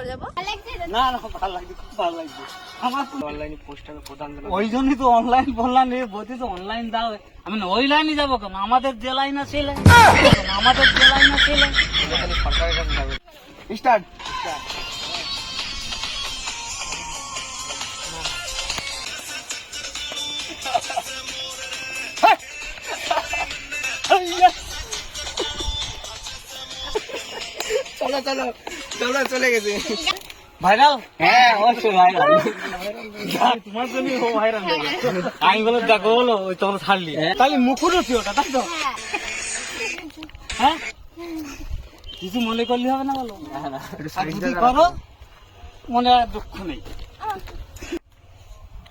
করে যাব? না না ভালো লাগছে খুব ভালো লাগছে। আমার তো অনলাইনে পোস্টারে প্রধান ওই জন্যই তো অনলাইন বললাম রে বলতে তো অনলাইন দাও। আমি না ওই লাইনে যাব কেন? আমাদের যে লাইন আছে আমাদের যে লাইন আছে সেই লাইন খালি সরকারের কাছে যাবে। স্টার্ট চলো চলো। চলো চলে গেছে। ভাইরাল হ্যাঁ অবশ্যই ভাইরাল তোমার জন্য ও ভাইরাল হয়ে গেছে। আমি বলে দেখো বলো ওই তখন ছাড়লি। তাহলে মুখোমুখি ওটা তাই তো? হ্যাঁ। হ্যাঁ? কিছু মনে করলে হবে না বলো? আর যদি করো মনে আর দুঃখ নেই।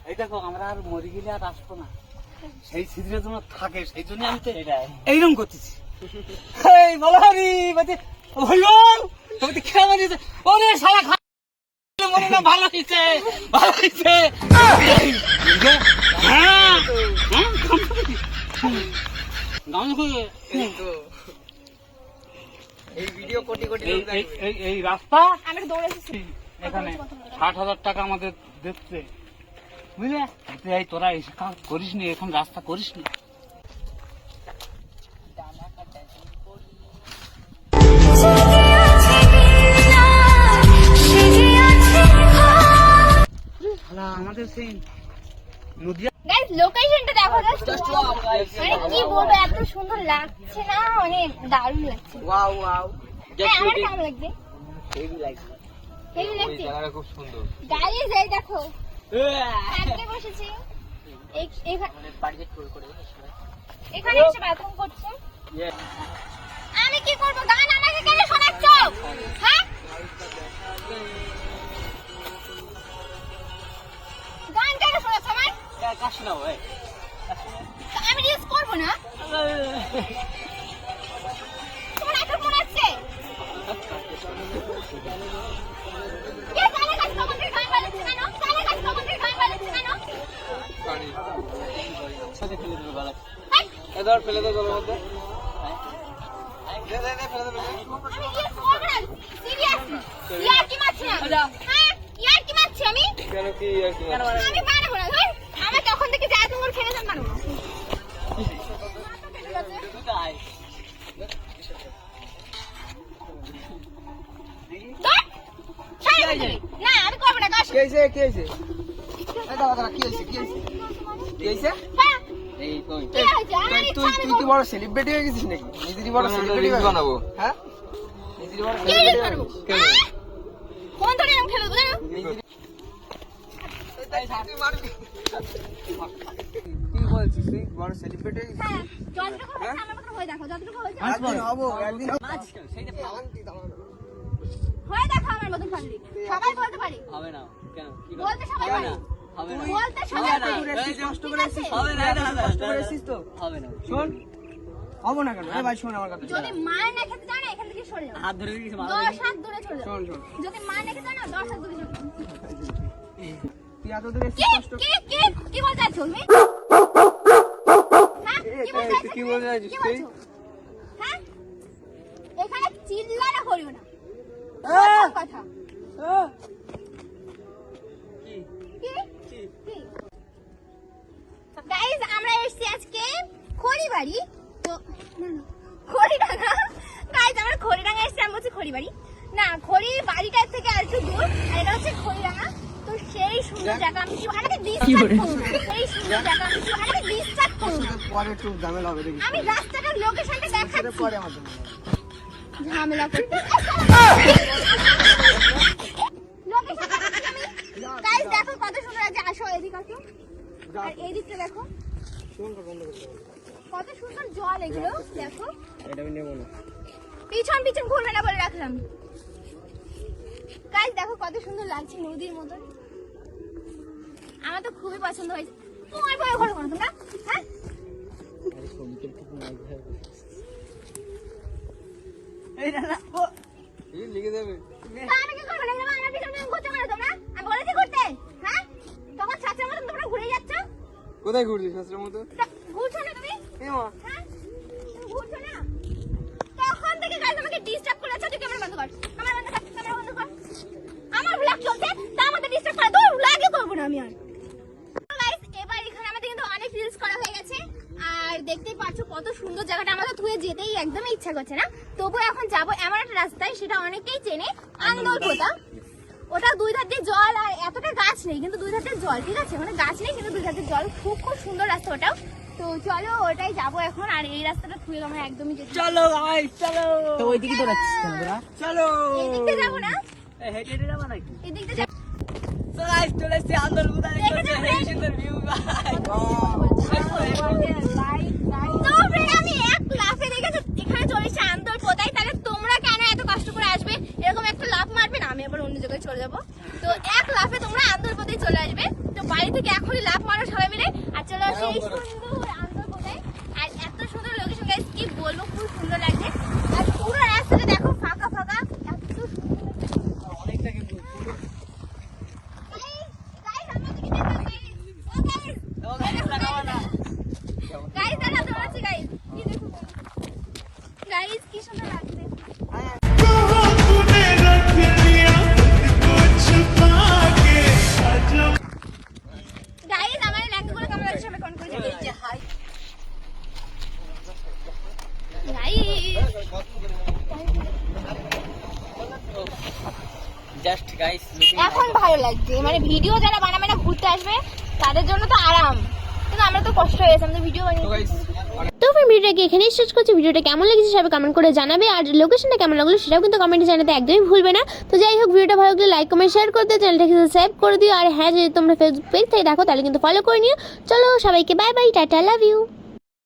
এই দেখো আমরা আর মরে গেলে আর আসব না। সেই স্মৃতিটা তোমার থাকে সেই জন্য আমি তো এইরকম করতেছি। এই বলো হরি বলছে হইল তুমি তো খেয়ে মারিয়েছে ওরে সারা খা মনে না ভালো হয়েছে ভালো হয়েছে হ্যাঁ। হ্যাঁ? এই ভিডিও কোটি কোটি এই এই- রাস্তা? আমি দৌড়ে এসেছি। এখানে ষাট হাজার টাকা আমাদের দিচ্ছে। বুঝলে? এই তোরা এই কাজ করিস নি এখন রাস্তা করিস নি আমাদের সেই নদিয়া গাইস লোকেশনটা দেখো just মানে কি বলব এত সুন্দর লাগছে না? মানে দারুণ লাগছে। ওয়াও ওয়াও হ্যাঁ, আমার কেমন লাগছে? হেভি লাগছে। হেভি লাগছে? জায়গাটা খুব সুন্দর। গাইস এই দেখো। আজকে বসেছি। এখানে এসে বাথরুম করছে। আমি কি করব? গান আমাকে কেন শোনাচ্ছ? হ্যাঁ? কাশ না ভাই আমি রিলস করব না? তোমার এত মনে আছে? কে কানে কাছে তোমাকে গান বাজাচ্ছে কেন? কানে কাছে তোমাকে গান বাজাচ্ছে কেন? সাথে ফেলে দেবে মধ্যে। দে দে দে ফেলে দে আমি রিলস করব না সিরিয়াসলি ইয়ার কি মারছি না। হ্যাঁ ইয়ার কি মারছি আমি। কেন কি আর কি আমি পারব না ধর আমি তখন থেকে যা তোমার খেলে যান পারব না আমি করব না কি হয়েছে কি হয়েছে কি হয়েছে? কি হয়েছে? কি হয়েছে? তুই তুই কি বড় সেলিব্রিটি হয়ে গেছিস নাকি? নিজেরই বড় সেলিব্রিটি বানাবো। হ্যাঁ? নিজেরই বড় সেলিব্রিটি রিলস হ্যাঁ? ফোন ধরে এরকম ফেলে দেবো তুই মারবি। কি বলছিস তুই? বড় সেলিব্রিটি হ্যাঁ যতটুকু হয়েছে আমার মতো হয়ে দেখো যতটুকু হয়েছে। একদিন হব একদিন হয়ে দেখো আমার মতো ফান্ডি সবাই বলতে পারি। হবে না। কেন? কি বলতে সবাই পারি। হবে না। বলতে সবাই পারি। কষ্ট ঠিক করে আছে? হবে না না, না, কষ্ট না, করে না। তো? হবে না। শোন হব না কেন? এ ভাই শোন আমার কথা। যদি মায়ের না খেতে চাও না এখান থেকে সরে যাও। হাত ধরে রেখেছি দশ হাত দূরে চলে যাও। শোন শোন। যদি মায়ের না খেতে চাও না দশ হাত দূরে চলে যাও। তুই এত দূরে কি? কি? কি? কি বলতে চাচ্ছো তুমি? হ্যাঁ? কি বলতে তুই কি বলতে চাইছিস তুই? হ্যাঁ? এখানে চিল্লানো করিও না। কথা। কি? কি? কি? গাইজ আমরা এসেছি আজকে খড়িবাড়ি। তো না না। খড়িডাঙ্গা। গাইজ আমরা খড়িডাঙ্গা এসেছি আমি বলছি খড়িবাড়ি। না খড়ি আমি রাস্তাটার লোকেশনটা দেখাচ্ছি। পরে আমার ঝামেলা দেখো কত সুন্দর আছে আসো এদিকে আসো। আর এই দিকটা দেখো। কত সুন্দর জল এগুলো দেখো। এটা আমি নেব না। পিছন পিছন ঘুরবে না বলে রাখলাম। গাইজ দেখো কত সুন্দর লাগছে নদীর মতন। আমার তো খুবই পছন্দ হয়েছে। তোমার ভয় করো কোনো তোমরা? হ্যাঁ? এই না না ও লিখে দেবে। আমি কি করব? না আমার পিছন পিছন ঘুরতে পারো তোমরা? আমি বলেছি ঘুরতে। হ্যাঁ? তখন ছাত্রের মতন তোমরা ঘুরে যাচ্ছ? কোথায় ঘুরছিস শাস্ত্রের মতো? ঘুরছো না তুমি? এ মা হ্যাঁ তুমি ঘুরছো না তখন থেকে গাইজ আমাকে ডিস্টার্ব করে আছো তুই ক্যামেরা বন্ধ কর ক্যামেরা বন্ধ কর ক্যামেরা বন্ধ কর আমার ব্লগ চলছে তা আমাদের ডিস্টার্ব করে দূর ব্লগই করব না আমি আর Guys, এবার এখানে আমাদের কিন্তু অনেক রিলস করা হয়ে গেছে আর দেখতেই পাচ্ছ কত সুন্দর জায়গাটা। আমাদের ধুয়ে যেতেই একদমই ইচ্ছা করছে না। তবু এখন যাব এমন একটা রাস্তায় সেটা অনেকেই চেনে আন্দোলপোতা ওটা দুই ধার দিয়ে জল আর এতটা গাছ নেই কিন্তু দুই ধার দিয়ে জল ঠিক আছে? মানে গাছ নেই কিন্তু দুই ধার দিয়ে জল। খুব খুব সুন্দর রাস্তা ওটাও। তো চলো ওটাই যাব এখন আর এই রাস্তাটা ধুয়ে আমরা একদমই যেতে চলো ভাই চলো। তো ওইদিকে দৌড়াচ্ছিস কেন চলো। এই দিক যাব না? হেঁটে হেঁটে যাব নাকি? এই দিক যাব। তো guys, চলে এসছি দেখে দেখতে যাবে। হেভি সুন্দর ভিউ ভাই তো friend, আমি এক লাফে দেখেছ এখানে চলে এসেছি আন্দোল পোতাই তাহলে তোমরা কেন এত কষ্ট করে আসবে এরকম একটা লাফ মারবে না আমি আবার অন্য জায়গায় চলে যাব তো এক লাফে তোমরা আন্দোল পোতাই চলে আসবে তো বাড়ি থেকে এখনই লাভ মারো সবাই মিলে। আর চলে আসে। এখন ভালো লাগছে। মানে ভিডিও যারা বানাবে না ঘুরতে আসবে তাদের জন্য তো আরাম। কিন্তু আমরা তো কষ্ট হয়ে গেছে আমাদের ভিডিও বানিয়ে তো ফ্রেন্ড ভিডিওটাকে এখানেই শেষ করছি? ভিডিওটা কেমন লেগেছে সবাই কমেন্ট করে জানাবে। আর লোকেশনটা কেমন লাগল সেটাও কিন্তু কমেন্টে জানাতে একদমই ভুলবে না। তো যাই হোক ভিডিওটা ভালো লাগলে লাইক কমেন্ট শেয়ার করে দিও চ্যানেলটাকে সাবস্ক্রাইব করে দিও। আর হ্যাঁ যদি তোমরা ফেসবুক পেজ থেকে দেখো তাহলে কিন্তু ফলো করে নিও। চলো সবাইকে bye bye tata love you